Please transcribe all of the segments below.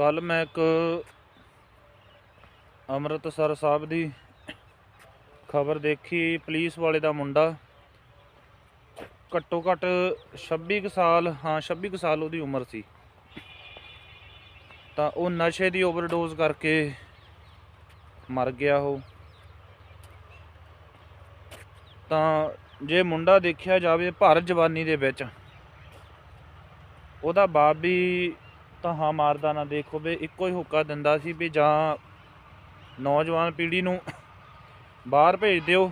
ਕੱਲ ਮੈਂ ਇੱਕ ਅੰਮ੍ਰਿਤਸਰ ਸਾਹਿਬ ਦੀ ਖਬਰ ਦੇਖੀ। ਪੁਲਿਸ ਵਾਲੇ ਦਾ ਮੁੰਡਾ ਘੱਟੋ ਘੱਟ 26 ਕੁ ਸਾਲ, ਹਾਂ 26 ਕੁ ਸਾਲ ਉਹਦੀ ਉਮਰ ਸੀ। ਤਾਂ ਉਹ ਨਸ਼ੇ ਦੀ ਓਵਰਡੋਜ਼ ਕਰਕੇ ਮਰ ਗਿਆ ਉਹ। ਤਾਂ ਜੇ ਮੁੰਡਾ ਦੇਖਿਆ ਜਾਵੇ ਭਰ ਜਵਾਨੀ ਦੇ ਵਿੱਚ, ਉਹਦਾ ਬਾਪ ਵੀ ਤਾਂ ਹਾਂ ਮਾਰਦਾ ਨਾ ਦੇਖੋ ਵੀ ਇੱਕੋ ਹੀ ਹੁੱਕਾ ਦਿੰਦਾ ਸੀ ਵੀ ਜਾਂ ਨੌਜਵਾਨ ਪੀੜ੍ਹੀ ਨੂੰ ਬਾਹਰ ਭੇਜ ਦਿਓ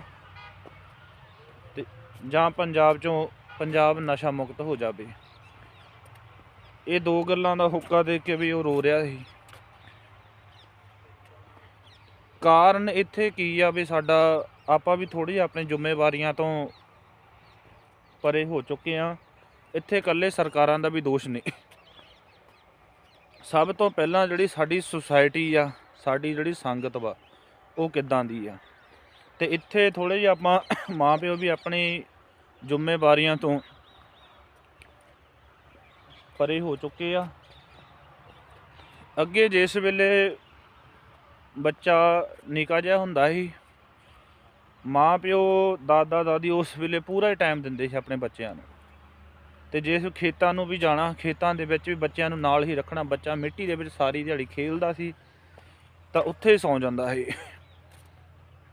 ਤੇ ਜਾਂ ਪੰਜਾਬ ਚੋਂ ਪੰਜਾਬ ਨਸ਼ਾ ਮੁਕਤ ਹੋ ਜਾਵੇ। ਇਹ ਦੋ ਗੱਲਾਂ ਦਾ ਹੁੱਕਾ ਦੇ ਕੇ ਵੀ ਉਹ ਰੋ ਰਿਹਾ ਸੀ। ਕਾਰਨ ਇੱਥੇ ਕੀ ਆ ਵੀ ਸਾਡਾ, ਆਪਾਂ ਵੀ ਥੋੜੀ ਆਪਣੀ ਜ਼ਿੰਮੇਵਾਰੀਆਂ ਤੋਂ ਪਰੇ ਹੋ ਚੁੱਕੇ ਆ ਇੱਥੇ ਇਕੱਲੇ ਸਰਕਾਰਾਂ ਦਾ ਵੀ ਦੋਸ਼ ਨਹੀਂ। ਸਭ ਤੋਂ ਪਹਿਲਾਂ ਜਿਹੜੀ ਸਾਡੀ ਸੁਸਾਇਟੀ ਆ, ਸਾਡੀ ਜਿਹੜੀ ਸੰਗਤ ਵਾ, ਉਹ ਕਿੱਦਾਂ ਦੀ ਆ? ਤੇ ਇੱਥੇ ਥੋੜੇ ਜਿਹਾ ਆਪਾਂ ਮਾਪਿਓ ਵੀ ਆਪਣੀ ਜ਼ਿੰਮੇਵਾਰੀਆਂ ਤੋਂ ਪਰੇ ਹੋ ਚੁੱਕੇ ਆ। ਅੱਗੇ ਜਿਸ ਵੇਲੇ ਬੱਚਾ ਨਿੱਕਾ ਜਿਹਾ ਹੁੰਦਾ ਸੀ ਮਾਂ ਪਿਓ ਦਾਦਾ ਦਾਦੀ ਉਸ ਵੇਲੇ ਪੂਰਾ ਹੀ ਟਾਈਮ ਦਿੰਦੇ ਸੀ ਆਪਣੇ ਬੱਚਿਆਂ ਨੂੰ। ਤੇ ਜੇ ਖੇਤਾਂ ਨੂੰ ਵੀ ਜਾਣਾ, ਖੇਤਾਂ ਦੇ ਵਿੱਚ ਵੀ ਬੱਚਿਆਂ ਨੂੰ ਨਾਲ ਹੀ ਰੱਖਣਾ, ਬੱਚਾ ਮਿੱਟੀ ਦੇ ਵਿੱਚ ਸਾਰੀ ਦਿਹਾੜੀ ਖੇਲਦਾ ਸੀ, ਤਾਂ ਉੱਥੇ ਹੀ ਸੌਂ ਜਾਂਦਾ ਸੀ।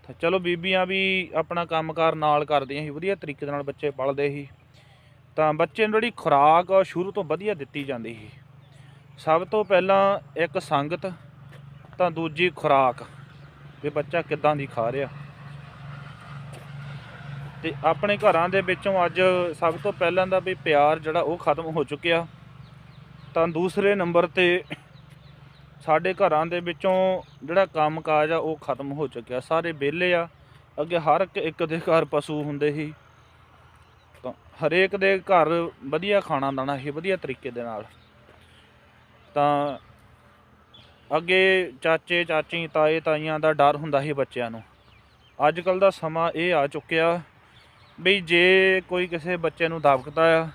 ਤਾਂ ਚਲੋ ਬੀਬੀਆਂ ਵੀ ਆਪਣਾ ਕੰਮਕਾਰ ਨਾਲ ਕਰਦੀਆਂ ਸੀ, ਵਧੀਆ ਤਰੀਕੇ ਦੇ ਨਾਲ ਬੱਚੇ ਪਲਦੇ ਸੀ। ਤਾਂ ਬੱਚੇ ਨੂੰ ਜਿਹੜੀ ਖੁਰਾਕ ਆ, ਉਹ ਸ਼ੁਰੂ ਤੋਂ ਵਧੀਆ ਦਿੱਤੀ ਜਾਂਦੀ ਸੀ। ਸਭ ਤੋਂ ਪਹਿਲਾਂ ਇੱਕ ਸੰਗਤ, ਤਾਂ ਦੂਜੀ ਖੁਰਾਕ, ਵੀ ਬੱਚਾ ਕਿੱਦਾਂ ਦੀ ਖਾ ਰਿਹਾ। ਤੇ ਆਪਣੇ ਘਰਾਂ ਦੇ ਵਿੱਚੋਂ ਅੱਜ ਸਭ ਤੋਂ ਪਹਿਲਾਂ ਦਾ ਵੀ ਪਿਆਰ ਜਿਹੜਾ ਉਹ ਖਤਮ ਹੋ ਚੁੱਕਿਆ। ਤਾਂ ਦੂਸਰੇ ਨੰਬਰ ਤੇ ਸਾਡੇ ਘਰਾਂ ਦੇ ਵਿੱਚੋਂ ਜਿਹੜਾ ਕੰਮਕਾਜ ਆ, ਉਹ ਖਤਮ ਹੋ ਚੁੱਕਿਆ। ਸਾਰੇ ਵਿਹਲੇ ਆ, ਅੱਗੇ ਹਰ ਇੱਕ ਦੇ ਘਰ ਪਸ਼ੂ ਹੁੰਦੇ ਸੀ। ਤਾਂ ਹਰੇਕ ਦੇ ਘਰ ਵਧੀਆ ਖਾਣਾ ਦਾਣਾ ਸੀ, ਵਧੀਆ ਤਰੀਕੇ ਦੇ ਨਾਲ। ਤਾਂ ਅੱਗੇ ਚਾਚੇ, ਚਾਚੀ, ਤਾਏ, ਤਾਈਆਂ ਦਾ ਡਰ ਹੁੰਦਾ ਸੀ ਬੱਚਿਆਂ ਨੂੰ। ਅੱਜ ਕੱਲ ਦਾ ਸਮਾਂ ਇਹ ਆ ਚੁੱਕਿਆ ਵੀ ਜੇ ਕੋਈ ਕਿਸੇ ਬੱਚੇ ਨੂੰ ਦਬਕਦਾ ਆ,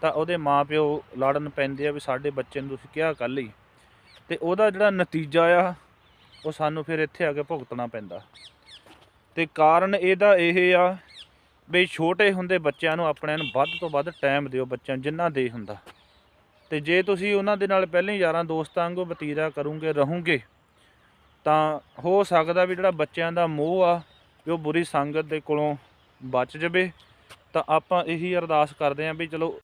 ਤਾਂ ਉਹਦੇ ਮਾਪਿਓ ਲੜਨ ਪੈਂਦੇ ਆ ਵੀ ਸਾਡੇ ਬੱਚੇ ਨੂੰ ਤੁਸੀਂ ਕਿਹਾ ਕੱਲ ਹੀ। ਤੇ ਉਹਦਾ ਜਿਹੜਾ ਨਤੀਜਾ ਆ, ਉਹ ਸਾਨੂੰ ਫਿਰ ਇੱਥੇ ਆ ਕੇ ਭੁਗਤਣਾ ਪੈਂਦਾ। ਤੇ ਕਾਰਨ ਇਹਦਾ ਇਹ ਆ ਵੀ ਛੋਟੇ ਹੁੰਦੇ ਬੱਚਿਆਂ ਨੂੰ ਆਪਣਿਆਂ ਨੂੰ ਵੱਧ ਤੋਂ ਵੱਧ ਟਾਈਮ ਦਿਓ ਬੱਚਿਆਂ ਜਿੰਨਾ ਦੇ ਹੁੰਦਾ। ਤੇ ਜੇ ਤੁਸੀਂ ਉਹਨਾਂ ਦੇ ਨਾਲ ਪਹਿਲਾਂ ਹੀ ਯਾਰਾਂ ਦੋਸਤਾਂ ਵਾਂਗੂ ਵਤੀਰਾ ਕਰੋਗੇ, ਰਹੋਗੇ, ਤਾਂ ਹੋ ਸਕਦਾ ਵੀ ਜਿਹੜਾ ਬੱਚਿਆਂ ਦਾ ਮੋਹ ਆ, ਵੀ ਉਹ ਬੁਰੀ ਸੰਗਤ ਦੇ ਕੋਲੋਂ ਬਚ ਜਾਵੇ ਤਾਂ ਆਪਾਂ ਇਹੀ ਅਰਦਾਸ ਕਰਦੇ ਹਾਂ ਵੀ ਚਲੋ